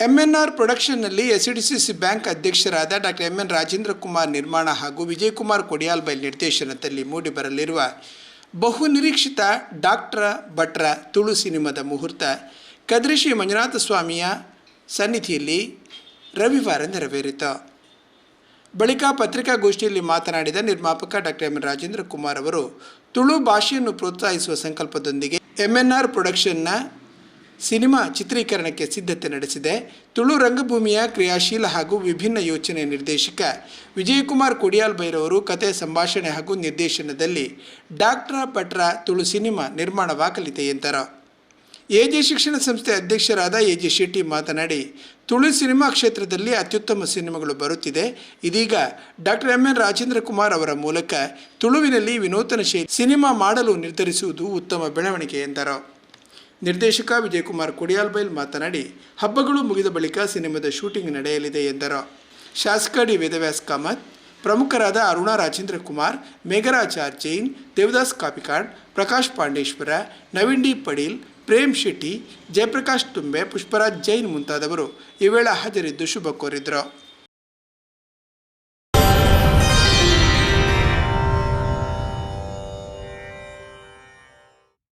M N R ಪ್ರೊಡಕ್ಷನ್ನಲ್ಲಿ SDCC bank ಅಧ್ಯಕ್ಷರಾದ doctor M N Rajendra Kumar ನಿರ್ಮಾಣ ಹಾಗೂ ವಿಜಯಕುಮಾರ್ ಕೊಡಿಯಾಲ್ಬೈಲ್ ನಿರ್ದೇಶನದಲ್ಲಿ ಮೂಡಿ ಮೂಡಿಬರಲಿರುವ ಬಹುನಿರೀಕ್ಷಿತ ಡಾಕ್ಟರ ಭಟ್ರ ತುಳು ಸಿನಿಮಾದ ಮುಹೂರ್ತ, ಕದ್ರಿ ಶ್ರೀ ಮಂಜುನಾಥ ಸ್ವಾಮಿಯ ಸನ್ನಿಧಿಯಲ್ಲಿ ರವಿವಾರ ನೆರವೇರಿತು. ಬಳಿಕ ಪತ್ರಿಕಾಗೋಷ್ಠಿಯಲ್ಲಿ ಮಾತನಾಡಿದ ನಿರ್ಮಾಪಕ ಡಾಕ್ಟರ್ ಎಂ ರಾಜೇಂದ್ರ ಕುಮಾರ್ ಅವರು, ತುಳು ಭಾಷೆಯನ್ನು ಪ್ರೋತ್ಸಾಹಿಸುವ ಸಂಕಲ್ಪದೊಂದಿಗೆ ಎಂ ಎನ್ ಆರ್ ಪ್ರೊಡಕ್ಷನ್ನ ಸಿನಿಮಾ ಚಿತ್ರೀಕರಣಕ್ಕೆ ಸಿದ್ಧತೆ ನಡೆಸಿದೆ. ತುಳು ರಂಗಭೂಮಿಯ ಕ್ರಿಯಾಶೀಲ ಹಾಗೂ ವಿಭಿನ್ನ ಯೋಚನೆ ನಿರ್ದೇಶಕ ವಿಜಯಕುಮಾರ್ ಕೊಡಿಯಾಲ್ ಬೈರವರು ಕತೆ ಸಂಭಾಷಣೆ ಹಾಗೂ ನಿರ್ದೇಶನದಲ್ಲಿ ಡಾಕ್ಟರ್ ಪಟ್ರ ತುಳು ಸಿನಿಮಾ ನಿರ್ಮಾಣವಾಗಲಿದೆ ಎಂದರು. ಎಜೆ ಶಿಕ್ಷಣ ಸಂಸ್ಥೆ ಅಧ್ಯಕ್ಷರಾದ ಎ ಜೆ ಶೆಟ್ಟಿ ಮಾತನಾಡಿ, ತುಳು ಸಿನಿಮಾ ಕ್ಷೇತ್ರದಲ್ಲಿ ಅತ್ಯುತ್ತಮ ಸಿನಿಮಾಗಳು ಬರುತ್ತಿದೆ. ಇದೀಗ doctor M N Rajendra Kumar ಅವರ ಮೂಲಕ ತುಳುವಿನಲ್ಲಿ ವಿನೂತನ ಶೈಲಿ ಸಿನಿಮಾ ಮಾಡಲು ನಿರ್ಧರಿಸುವುದು ಉತ್ತಮ ಬೆಳವಣಿಗೆ ಎಂದರು. ನಿರ್ದೇಶಕ ವಿಜಯಕುಮಾರ್ ಕೊಡಿಯಾಲ್ಬೈಲ್ ಮಾತನಾಡಿ, ಹಬ್ಬಗಳು ಮುಗಿದ ಬಳಿಕ ಸಿನಿಮಾದ ಶೂಟಿಂಗ್ ನಡೆಯಲಿದೆ ಎಂದರು. ಶಾಸಕ ಡಿ ವೇದವ್ಯಾಸ್ ಕಾಮತ್, ಪ್ರಮುಖರಾದ ಅರುಣಾ ರಾಜೇಂದ್ರ ಕುಮಾರ್ ಮೇಘರಾಚಾರ್ ಜೈನ್, ದೇವದಾಸ್ ಕಾಪಿಕಾಡ್, ಪ್ರಕಾಶ್ ಪಾಂಡೇಶ್ವರ, ನವೀನ್ ಡಿ ಪಡೀಲ್ ಪ್ರೇಮ್ ಶೆಟ್ಟಿ, ಜಯಪ್ರಕಾಶ್ ತುಂಬೆ, ಪುಷ್ಪರಾಜ್ ಜೈನ್ ಮುಂತಾದವರು ಈ ವೇಳೆ ಹಾಜರಿದ್ದು ಶುಭ ಕೋರಿದರು.